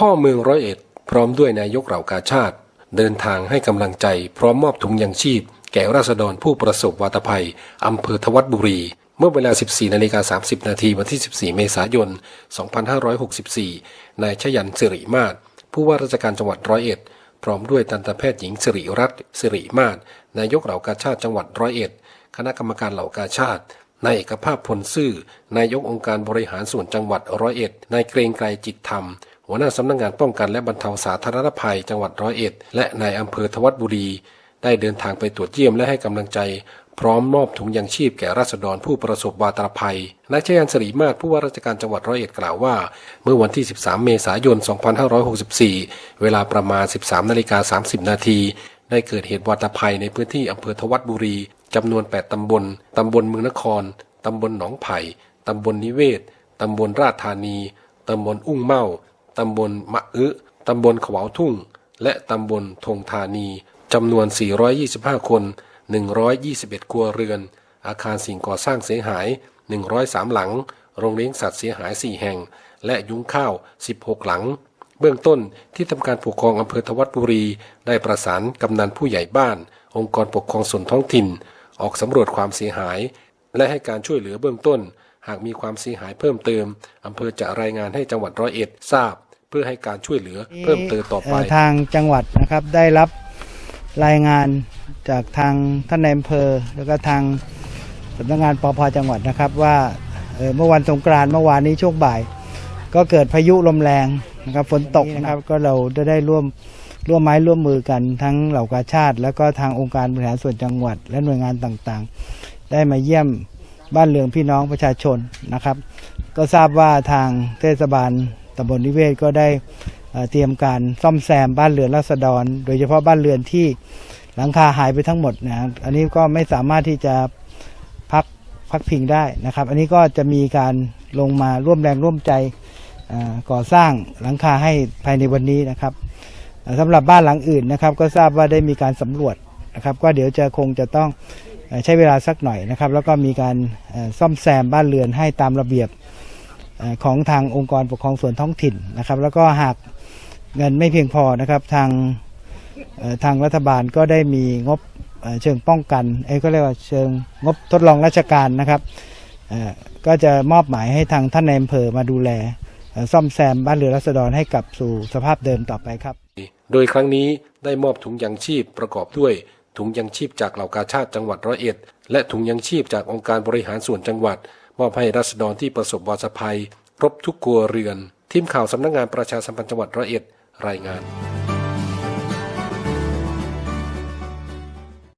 พ่อเมืองร้อยเอ็ด พร้อมด้วยนายกเหล่ากาชาติ เดินทางให้กำลังใจพร้อมมอบถุงยังชีพ แก่ราษฎรผู้ประสบวาตภัยอำเภอทวัดบุรี เมื่อเวลา 14นาฬิกา30 นาทีวันที่ 14 เมษายน 2564 นายชยันสิริมาศผู้ว่าราชการจังหวัดร้อยเอ็ด พร้อมด้วยทันตแพทย์หญิงสิริรัตน์สิริมาศนายกเหล่ากาชาติจังหวัดร้อยเอ็ด คณะกรรมการเหล่ากาชาตินายเอกภาพพลซื่อ นายกองค์การบริหารส่วนจังหวัดร้อยเอ็ด นายเกรงไกรจิตธรรม หัวหน้าสำนักงงานป้องกันและบรรเทาสาธารณภัยจังหวัดร้อยเอ็ด และนายอำเภอทวัดบุรี ได้เดินทางไปตรวจเยี่ยมและให้กำลังใจ พร้อมมอบถุงยังชีพแก่ราษฎรผู้ประสบวาตภัยนายชยันสรีมาศผู้ว่าราชการจังหวัดร้อยเอ็ดกล่าวว่า เมื่อวันที่ 13 เมษายน 2564 เวลาประมาณ 13นาฬิกา30 นาทีได้เกิดเหตุวาตภัยในพื้นที่อำเภอทวัดบุรีจำนวน 8 ตำบล ตำบลเมืองนคร ตำบลหนองไผ่ ตำบลนิเวศ ตำบลราชธานี ตำบลอุ้งเม่า ตำบลมะอึตำบลขวาวทุ่ง และตำบลธงธานีจำนวน 425 คน 121 ครัวเรือน อาคารสิ่งก่อสร้างเสียหาย 103 หลัง โรงเลี้ยงสัตว์เสียหาย 4 แห่ง และยุ้งข้าว 16 หลัง เบื้องต้นที่ทำการปกครองอำเภอทวัดบุรี ได้ประสานกำนันผู้ใหญ่บ้าน องค์กรปกครองส่วนท้องถิ่น ออกสำรวจความเสียหาย และให้การช่วยเหลือเบื้องต้น หากมีความเสียหายเพิ่มเติมอำเภอจะรายงานให้จังหวัดร้อยเอ็ดทราบ พื่อให้การช่วยเหลือเพิ่มเติมต่อไปเทางจังหวัดนะครับได้รับรายงานจากทางท่านนายอำเภอ แล้วก็ทางสำนักงานปพจังหวัดนะครับว่าเอ่อเมื่อวันสงกรานต์เมื่อวานนี้ช่วงบ่าย ก็เกิดพายุลมแรงนะครับฝนตกนะครับก็เราได้ได้ร่วมร่วมไม้ร่วมมือกันทั้งเหล่ากาชาติ แล้วก็ทางองค์การบริหารส่วนจังหวัด และหน่วยงานต่างๆ ได้มาเยี่ยมบ้านเรือนพี่น้องประชาชนนะครับ ก็ทราบว่าทางเทศบาล ตำบลนิเวศก็ได้เเตรียมการซ่อมแซมบ้านเรือนราษฎร โดยเฉพาะบ้านเรือนที่หลังคาหายไปทั้งหมดนะอันนี้ก็ไม่สามารถที่จะพักพักพิงได้นะครับ อันนี้ก็จะมีการลงมาร่วมแรงร่วมใจก่อสร้างหลังคาให้ภายในวันนี้นะครับสำหรับบ้านหลังอื่นนะครับ ก็ทราบว่าได้มีการสำรวจนะครับก็เดี๋ยวจะคงจะต้องใช้เวลาสักหน่อยนะครับ แล้วก็มีการซ่อมแซมบ้านเรือนให้ตามระเบียบ ของทางองค์กรปกครองส่วนท้องถิ่นนะครับ แล้วก็หากเงินไม่เพียงพอนะครับทางทางรัฐบาลก็ได้มีงบเชิงป้องกันเอ้ก็เรียกว่าเชิงงบทดลองราชการนะครับก็จะมอบหมายให้ทางท่านในอำเภอมาดูแล ซ่อมแซมบ้านเรือรัษฎรให้กลับสู่สภาพเดิมต่อไปครับ โดยครั้งนี้ได้มอบถุงยังชีพประกอบด้วย ถุงยังชีพจากเหล่ากาชาติจังหวัดร้อยเอ็ด และถุงยังชีพจากองค์การบริหารส่วนจังหวัด มอบให้รัษฎรที่ประสบวาสภัย รบทุกครัวเรือน ทีมข่าวสำนักงานประชาสัมพันธ์จังหวัดร้อยเอ็ด รายงาน